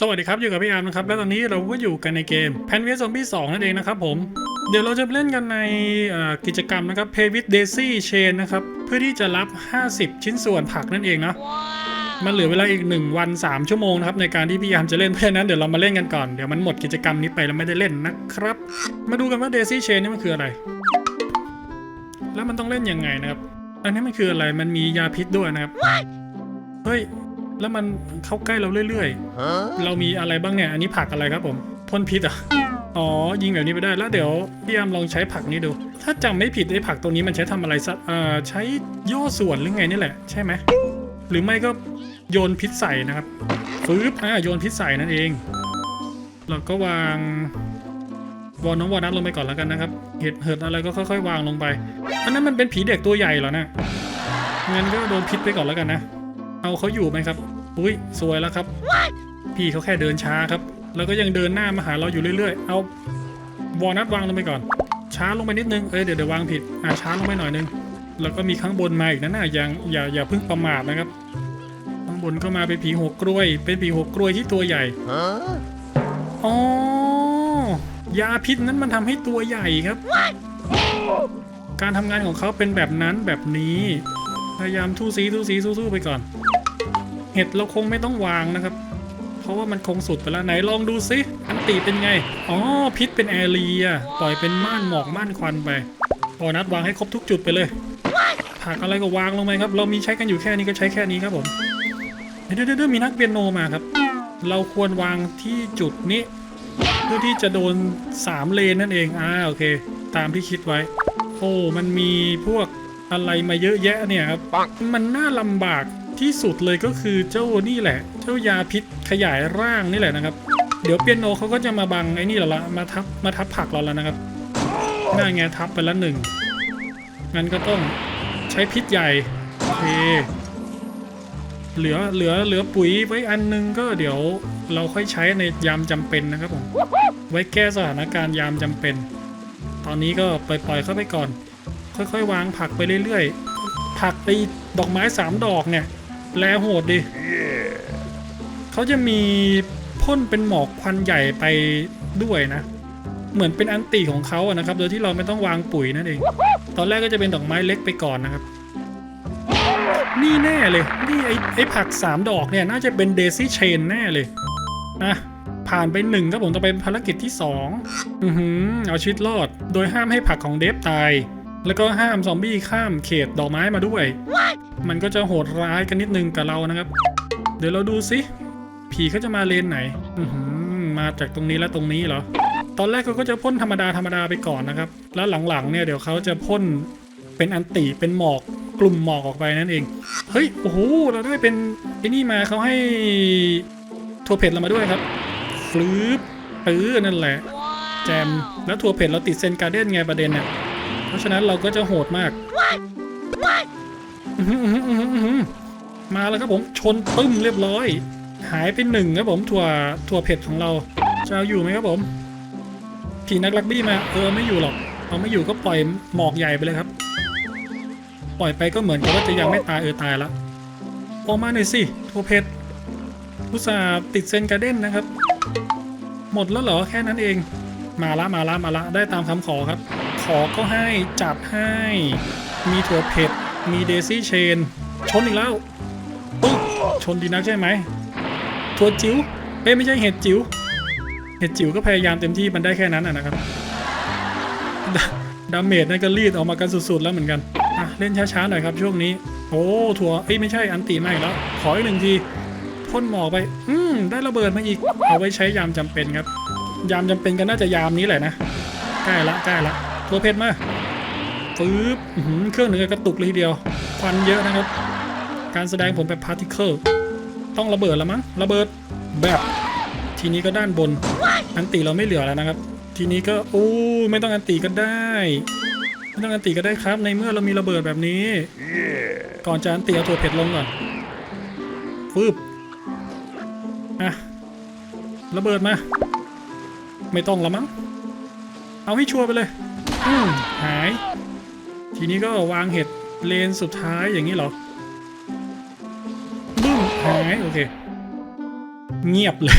สวัสดีครับ อยู่กับพี่อาร์มนะครับ และตอนนี้เราก็อยู่กันในเกม p a n w e s Zombie 2นั่นเองนะครับผม เดี๋ยวเราจะเล่นกันในเอ่อกิจกรรมนะครับ Pay with Daisy Chain นะครับ เพื่อที่จะรับ 50 ชิ้นส่วนผักนั่นเองเนาะมันเหลือเวลาอีก 1 วัน 3 ชั่วโมงนะครับในการที่พี่อาร์มจะเล่นเพราะฉะนั้นเดี๋ยวเรามาเล่นกันก่อน เดี๋ยวมันหมดกิจกรรมนี้ไปแล้วไม่ได้เล่นนะครับ มาดูกันว่า Daisy Chain นี่มันคืออะไร แล้วมันต้องเล่นยังไงนะครับ อันนี้มันคืออะไรมันมียาพิษด้วยนะครับเฮ้ย แล้วมันเข้าใกล้เราเรื่อยๆ เรามีอะไรบ้างเนี่ย อันนี้ผักอะไรครับผมพ่นพิษอะอ๋อ ยิงแบบนี้ไปได้ แล้วเดี๋ยวพี่ยามลองใช้ผักนี้ดู ถ้าจำไม่ผิดไอ้ผักตัวนี้มันใช้ทำอะไรสักอ่อใช้ย่อส่วนหรือไงนี่แหละ ใช่ไหม หรือไม่ก็โยนพิษใส่นะครับฟืบอ่าโยนพิษใส่นั่นเอง เราก็วางวอลน้องวอลนัทลงไปก่อนแล้วกันนะครับ เห็ดเห็ดอะไรก็ค่อยๆ วางลงไป อันนั้นมันเป็นผีเด็กตัวใหญ่เหรอนะงั้นก็โดนพิษไปก่อนแล้วกันนะ เอาเขาอยู่ไหมครับ อุ้ยสวยแล้วครับ พี่เขาแค่เดินช้าครับ แล้วก็ยังเดินหน้ามาหาเราอยู่เรื่อย ๆ เอาวอลนัทวางลงไปก่อน ช้าลงไปนิดนึง เอ้ยเดี๋ยวเดี๋ยววางผิด อ่าช้าลงไปหน่อยนึง แล้วก็มีข้างบนมาอีกนะน่ะอย่าอย่าอย่าเพิ่งประมาทนะครับ ข้างบนก็มาเป็นผีหัวกล้วย เป็นผีหัวกล้วยที่ตัวใหญ่อ๋อยาพิษนั้นมันทำให้ตัวใหญ่ครับ การทำงานของเขาเป็นแบบนั้นแบบนี้ พยายามทู่ซีทู่ซีสู้ๆไปก่อน เห็ดเราคงไม่ต้องวางนะครับ เพราะว่ามันคงสุดไปแล้วไหนลองดูซิอันตีเป็นไง อ๋อ พิษเป็นแอรียปล่อยเป็นม่านหมอกม่านควันไปพอนัดวางให้ครบทุกจุดไปเลยผักอะไรก็วางลงไปครับ เรามีใช้กันอยู่แค่นี้ก็ใช้แค่นี้ครับผมเดี๋ยวเดี๋ยวเดี๋ยวมีนักเปียโนมาครับ เราควรวางที่จุดนี้เพื่อที่จะโดนสามเลนนั่นเอง อ่า โอเค ตามที่คิดไว้ โอ้ มันมีพวกอะไรมาเยอะแยะเนี่ยครับ มันน่าลำบาก ที่สุดเลยก็คือเจ้านี่แหละ เจ้ายาพิษขยายร่างนี่แหละนะครับ เดี๋ยวเปียโนเขาก็จะมาบังไอ้นี่เราละมาทับมาทับผักเราแล้วนะครับน่าไงทับไปละหนึ่งงั้นก็ต้องใช้พิษใหญ่โอเคเหลือเหลือเหลือปุ๋ยไว้อันนึงก็เดี๋ยวเราค่อยใช้ในยามจำเป็นนะครับผมไว้แก้สถานการณ์ยามจำเป็น ตอนนี้ก็ปล่อยๆเข้าไปก่อน ค่อยๆ วางผักไปเรื่อยๆ ผักไปดอกไม้สามดอกเนี่ย แลโหดดิเขาจะมีพ่นเป็นหมอกควันใหญ่ไปด้วยนะ เหมือนเป็นอันติของเขาอะนะครับ โดยที่เราไม่ต้องวางปุ๋ยนั่นเอง ตอนแรกก็จะเป็นดอกไม้เล็กไปก่อนนะครับ นี่แน่เลยนี่ไอ้ไอ้ผักสามดอกเนี่ยน่าจะเป็นเดซี่เชนแน่เลยนะผ่านไปหนึ่งครับผมต้องเป็นภารกิจที่สองอือหือเอาชีวิตรอด โดยห้ามให้ผักของเดฟตาย แล้วก็ห้ามซอมบี้ข้ามเขตดอกไม้มาด้วยมันก็จะโหดร้ายกันนิดนึงกับเรานะครับ เดี๋ยวเราดูสิผีเขาจะมาเลนไหนอือหือมาจากตรงนี้และตรงนี้เหรอ ตอนแรกเขาก็จะพ่นธรรมดาธรรมดาไปก่อนนะครับ แล้วหลังๆเนี่ยเดี๋ยวเขาจะพ่นเป็นอันติเป็นหมอกกลุ่มหมอกออกไปนั่นเอง เฮ้ยโอ้โหเราได้เป็นไอ้นี่มาเขาให้ถั่วเผ็ดเรามาด้วยครับฟลืปเออนั่นแหละ แจมแล้วถั่วเผ็ดเราติดเซนการ์เด้นไงประเด็นเนี่ยเพ ราะฉะนั้นเราก็จะโหดมากอื้อหืออื้อหืออื้อหือมาแล้วครับผมชนปึ้มเรียบร้อย หายไปหนึ่งครับผมถั่วถั่วเผ็ดของเราจะเอาอยู่ไหมครับผมผีนักลักบี้มาเออไม่อยู่หรอกเอาไม่อยู่ก็ปล่อยหมอกใหญ่ไปเลยครับ ปล่อยไปก็เหมือนกับว่าจะยังไม่ตายเออตายล้วออกมาหน่อยสิทัวเพชรอุตส่าห์ติดเซนการ์เด้นนะครับ หมดแล้วเหรอแค่นั้นเอง มาละมาละมาละได้ตามคำขอครับ ขอก็ให้จัดให้ มีถั่วเผ็ด มีเดซี่เชน ชนอีกแล้วปึ๊กชนดีนักใช่ไหมถั่วจิ๋วเอ้ไม่ใช่เห็ดจิ๋วเห็ดจิ๋วก็พยายามเต็มที่มันได้แค่นั้นนะครับดาเมจนั่นก็รีดออกมากันสุดๆแล้วเหมือนกันอะเล่นช้าๆหน่อยครับช่วงนี้ โอ้ถั่วเอ้ไม่ใช่อันตีมาอีกแล้ว ขออีกหนึ่งทีพ่นหมอกไป อืมได้ระเบิดมาอีก เอาไว้ใช้ยามจำเป็นครับ ยามจำเป็นก็น่าจะยามนี้แหละนะใกล้ละใกล้ละ ตัวเพชรมาฟืบเครื่องหนึ่งก็กระตุกเลยทีเดียว ควันเยอะนะครับ การแสดงผลแบบพาร์ติเคิลต้องระเบิดแล้วมั้งระเบิดแบบทีนี้ก็ด้านบน อันตีเราไม่เหลือแล้วนะครับ ทีนี้ก็โอ้ไม่ต้องอันตีก็ได้ไม่ต้องอันตีก็ได้ครับ ในเมื่อเรามีระเบิดแบบนี้ ก่อนจะอันตีเอาถั่วเผ็ดลงก่อนฟืบอะระเบิดมา ไม่ต้องละมั้งเอาให้ชัวร์ไปเลย อืมหาย ทีนี้ก็วางเห็ดเลนสุดท้ายอย่างนี้เหรอบึ้มหาย โอเค เงียบเลย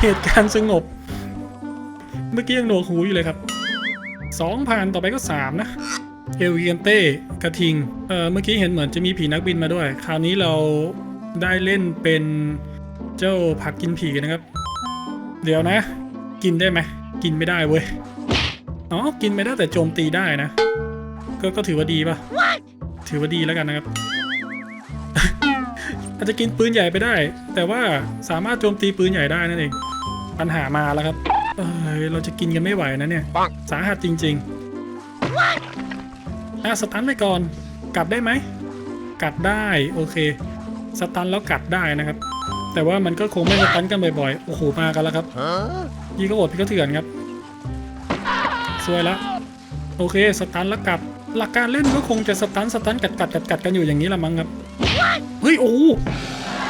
เหตุการณ์สงบ เมื่อกี้ยังหนวกหูอยู่เลยครับสองผ่านต่อไปก็สามนะเอลเกียนเต้กระทิง เออเมื่อกี้เห็นเหมือนจะมีผีนักบินมาด้วย คราวนี้เราได้เล่นเป็นเจ้าผักกินผีนะครับ เดี๋ยวนะ กินได้ไหม กินไม่ได้เว้ย อ๋อ กินไม่ได้แต่โจมตีได้นะ ก็ก็ถือว่าดีปะถือว่าดีแล้วกันนะครับ อาจจะกินปืนใหญ่ไปได้ แต่ว่าสามารถโจมตีปืนใหญ่ได้นั่นเอง ปัญหามาแล้วครับ เอยเราจะกินกันไม่ไหวนะเนี่ย สาหัสจริงๆอะสตันไปก่อนกัดได้ไหม กัดได้โอเค สตันแล้วกัดได้นะครับ แต่ว่ามันก็คงไม่สตันกันบ่อยๆ โอ้โหมากันแล้วครับ ยี่ก็อดพี่ก็เถื่อนครับ สวยละโอเคสตันแล้วกัดหลักการเล่นก็คงจะสตันสตันกัดกัดกัดกัดกันอยู่อย่างนี้ละมั้งครับเฮ้ยโอ้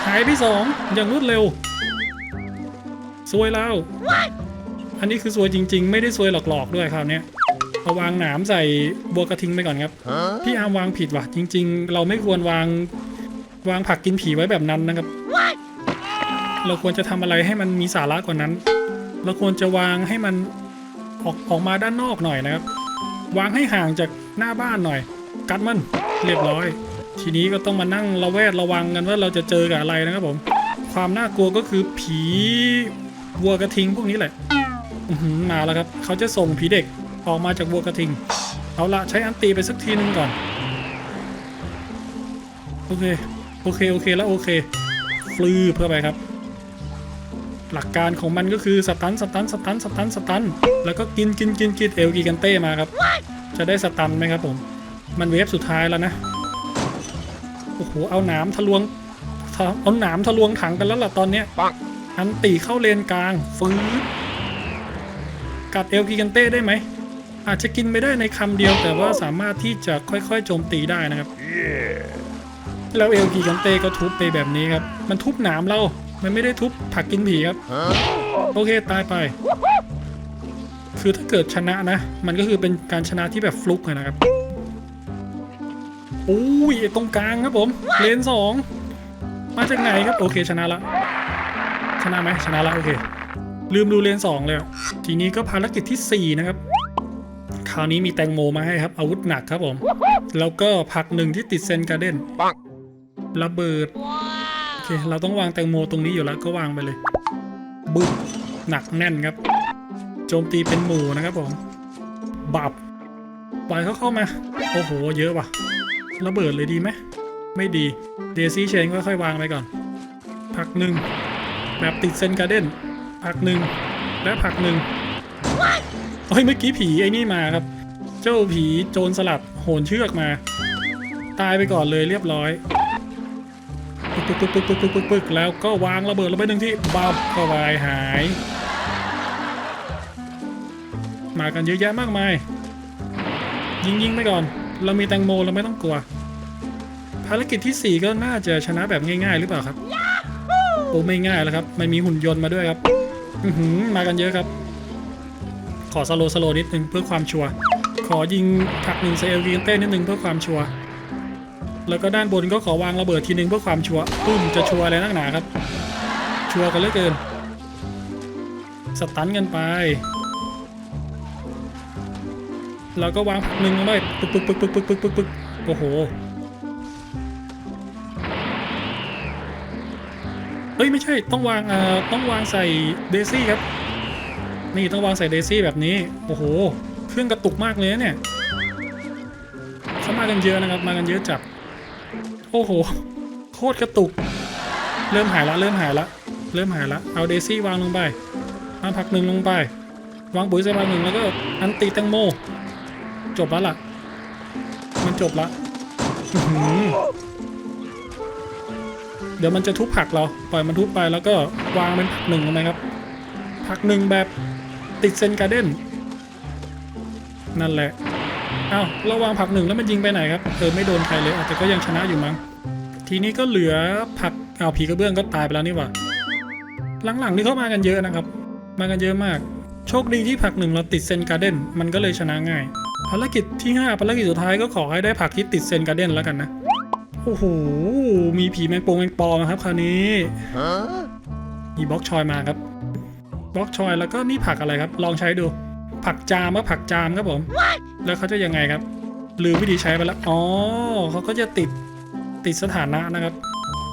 หายไปสองอย่างรวดเร็วสวยแล้ว อันนี้คือสวยจริง ๆ ไม่ได้สวยหลอกๆด้วยคราวนี้เอาวางหนามใส่บัวกระทิงไปก่อนครับ พี่อามวางผิดว่ะ จริง ๆ เราไม่ควรวาง วางผักกินผีไว้แบบนั้นนะครับ เราควรจะทำอะไรให้มันมีสาระกว่านั้น เราควรจะวางให้มัน ออกออกมาด้านนอกหน่อยนะครับ วางให้ห่างจากหน้าบ้านหน่อย กัดมันเรียบร้อย ทีนี้ก็ต้องมานั่งระแวดระวังกันว่าเราจะเจอกับอะไรนะครับผม ความน่ากลัวก็คือผีวัวกระทิงพวกนี้แหละมาแล้วครับ เขาจะส่งผีเด็กออกมาจากวัวกระทิง เอาละใช้อันตีไปสักทีนึงก่อน โอเค โอเค โอเค แล้วโอเค ฟลือเพื่อไปครับ หลักการของมันก็คือสตันสตันสตันสตันสตันแล้วก็กินกินกินกินเอลกีกันเต้มาครับ จะได้สตันไหมครับผม มันเวฟสุดท้ายแล้วนะ โอ้โห เอาหนามทะลวงทะเอาหนามทะลวงถังกันแล้วล่ะตอนเนี้ยปังอันตีเข้าเลนกลางฟื้นกัดเอลกิกันเต้ได้ไหม อาจจะกินไม่ได้ในคำเดียวแต่ว่าสามารถที่จะค่อยๆโจมตีได้นะครับ แล้วเอลกิกันเต้ก็ทุบไปแบบนี้ครับ มันทุบหนามเรา มันไม่ได้ทุบผักกินผีครับ โอเคตายไป คือถ้าเกิดชนะนะ มันก็คือเป็นการชนะที่แบบฟลุกอะนะครับอุ้ยไอ้ตรงกลางครับผม เลนสองมาจากไหนครับ โอเคชนะละ ชนะไหมชนะละโอเค ลืมดูเลนสองเลยอะทีนี้ก็ภารกิจที่ 4 นะครับ คราวนี้มีแตงโมมาให้ครับ อาวุธหนักครับผม แล้วก็ผักหนึ่งที่ติดเซนการ์เด้นปังระเบิดโอ เค เราต้องวางแตงโมตรงนี้อยู่แล้วก็วางไปเลย บึ้มหนักแน่นครับ โจมตีเป็นหมู่นะครับผมบับปล่อยเขาเข้ามา โอ้โห เยอะว่ะ ระเบิดเลยดีไหม ไม่ดี เดซี่เชนค่อยๆวางไปก่อน ผักหนึ่ง แบบติดเซนการ์เด้น ผักหนึ่ง และผักหนึ่งเฮ้ย เมื่อกี้ผีไอ้นี่มาครับ เจ้าผีโจรสลัดโหนเชือกมา ตายไปก่อนเลยเรียบร้อย ปึ๊กปึ๊กปึ๊กปึ๊กปึ๊กปึ๊กปึ๊กแล้วก็วางระเบิดลงไปหนึ่งที่บับก็วายหาย มากันเยอะแยะมากมาย ยิงยิงไปก่อน เรามีแตงโมเราไม่ต้องกลัว ภารกิจทีสี่ 4 ก็น่าจะชนะแบบง่ายๆ หรือเปล่าครับโอ้ไม่ง่ายแล้วครับมันมีหุ่นยนต์มาด้วยครับมากันเยอะครับ ขอสโลสโลนิดนึงเพื่อความชัวร์ขอยิงผักหนึ่งเซลวีนเต้นนิดนึงเพื่อความชัวร์ แล้วก็ด้านบนก็ขอวางระเบิดทีนึงเพื่อความชัวร์ตุ้มจะชัวร์อะไรนักหนาครับ ชัวร์กันเหลือเกิน สตันกันไป แล้วก็วางหนึ่งด้วยปึ๊บปึ๊บปึ๊บปึ๊บปึ๊บปึ๊บปึ๊กโอ้โห เฮ้ย ไม่ใช่ต้องวางเอ่อต้องวางใส่เดซี่ครับ นี่ต้องวางใส่เดซี่แบบนี้ โอ้โห เครื่องกระตุกมากเลยเนี่ยเขามากันเยอะนะครับ มากันเยอะจับ โอ้โห โคตรกระตุก เริ่มหายละ เริ่มหายละ เริ่มหายละ เอาเดซี่วางลงไปวางผักหนึ่งลงไป วางปุ๋ยใส่ผักหนึ่งแล้วก็อันตีแตงโม จบแล้วล่ะ มันจบละเดี๋ยวมันจะทุบผักเรา ปล่อยมันทุบไปแล้วก็วางเป็นผักหนึ่งลงไปครับ ผักหนึ่งแบบติดเซนการ์เด้นนั่นแหละ อ้าวเราวางผักหนึ่งแล้วมันยิงไปไหนครับเออไม่โดนใครเลยอาจจะก็ยังชนะอยู่มั้ง ทีนี้ก็เหลือผักอ้าวผีกระเบื้องก็ตายไปแล้วนี่หว่าหลังๆนี่เขามากันเยอะนะครับ มากันเยอะมาก โชคดีที่ผักหนึ่งเราติดเซนการ์เด้นมันก็เลยชนะง่าย ภารกิจที่ 5 ภารกิจสุดท้ายก็ขอให้ได้ผักที่ติดเซนการ์เด้นแล้วกันนะโอ้โหมีผีแมงโปงแมงปอมาครับคราวนี้ Huh? มีบล็อกชอยมาครับบล็อกชอยแล้วก็นี่ผักอะไรครับ ลองใช้ดู ผักจามว่าผักจามครับผม แล้วเขาจะยังไงครับ ลืมวิธีใช้ไปแล้ว อ๋อเขาก็จะติดติดสถานะนะครับ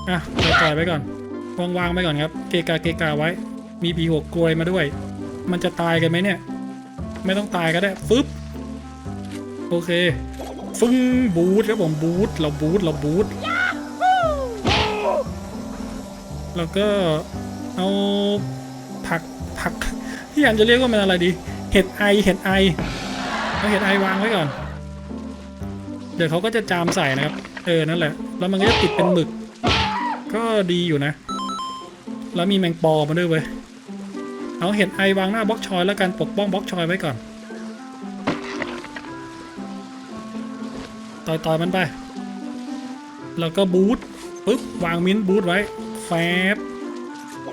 อะปล่อยๆไว้ก่อนวางวางๆไว้ก่อนครับ เกกาเกกาไว้ มีผีหกกลวยมาด้วย มันจะตายกันไหมเนี่ย ไม่ต้องตายก็ได้ ฟึบ โอเค ฟึ้งบูทครับผมบูทเราบูทเราบูทแล้วก็เอาผักผักที่อยากจะเรียกว่ามันอะไรดี เห็ดไอเห็ดไอเอาเห็ดไอวางไว้ก่อน เดี๋ยวเขาก็จะจามใส่นะครับ เออนั่นแหละ แล้วมันก็จะติดเป็นหมึก ก็ดีอยู่นะ แล้วมีแมงปอมาด้วยเว้ยเอาเห็ดไอวางหน้าบล็อกชอยแล้วกันปกป้องบล็อกชอยไว้ก่อน ต่อยต่อยมันไป แล้วก็บูทปึ๊บวางมิ้นท์บูทไว้แฟบ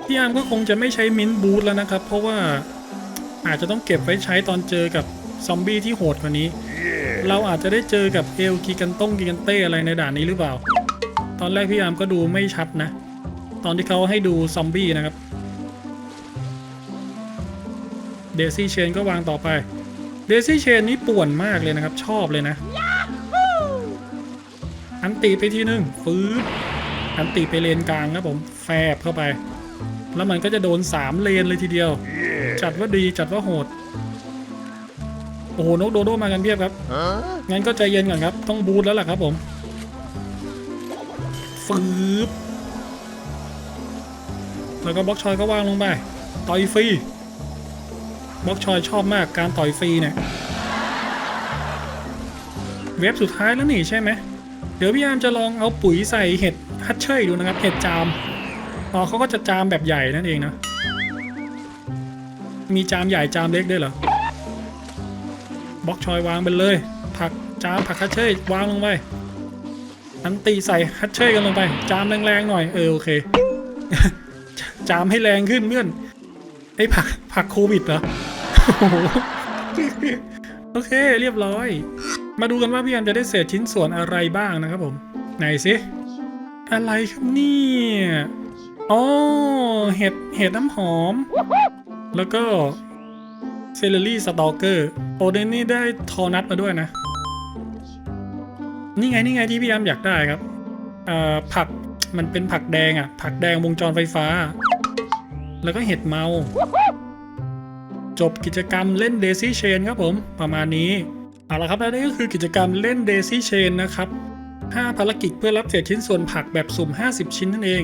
พี่อาร์มก็คงจะไม่ใช้มิ้นท์บูทแล้วนะครับ เพราะว่า อาจจะต้องเก็บไว้ใช้ตอนเจอกับซอมบี้ที่โหดกว่านี้ เราอาจจะได้เจอกับเอลกิกันต้งกิกันเต้อะไรในด่านนี้หรือเปล่า ตอนแรกพี่อาร์มก็ดูไม่ชัดนะ ตอนที่เขาให้ดูซอมบี้นะครับ เดซี่เชนก็วางต่อไป เดซี่เชนนี่ป่วนมากเลยนะครับ ชอบเลยนะ อันตีไปทีนึงฟืบอันตีไปเลนกลางครับผม แฟบเข้าไป แล้วมันก็จะโดนสามเลนเลยทีเดียว จัดว่าดีจัดว่าโหด โอ้โหนกโดโดมากันเพียบครับ งั้นก็ใจเย็นก่อนครับ ต้องบูทแล้วล่ะครับผมฟืบแล้วก็บล็อกชอยก็วางลงไป ต่อยฟรีบล็อกชอยชอบมากการต่อยฟรีเนี่ย เว็บสุดท้ายแล้วนี่ใช่ไหม เดี๋ยวพี่ยามจะลองเอาปุ๋ยใส่เห็ดฮัตเชยดูนะครับ เห็ดจามอ๋อเขาก็จะจามแบบใหญ่นั่นเองนะ มีจามใหญ่จามเล็กด้วยเหรอบล็อกชอยวางไปเลย ผักจามผักฮัตเชยวางลงไปอันตีใส่ฮัตเชยกันลงไป จามแรงๆหน่อยเออโอเค จามให้แรงขึ้นเพื่อนไอ้ผักผักโควิดเหรอโอ้โหโอเคเรียบร้อย มาดูกันว่าพี่แอมจะได้เศษชิ้นส่วนอะไรบ้างนะครับผม ไหนสิอะไรครับเนี่ยอ๋อเห็ดเห็ดน้ำหอม แล้วก็เซเลอรี่สตอเกอร์โอเดนนี่ได้ทอนัทมาด้วยนะ นี่ไงนี่ไงที่พี่แอมอยากได้ครับผักมันเป็นผักแดงอะ ผักแดงวงจรไฟฟ้า แล้วก็เห็ดเมา จบกิจกรรมเล่น Daisy Chain ครับผม ประมาณนี้เอาละครับและนี่ก็คือกิจกรรมเล่น Daisy Chain นะครับ 5 ภารกิจเพื่อรับเศษชิ้นส่วนผักแบบสุ่ม 50 ชิ้นนั่นเอง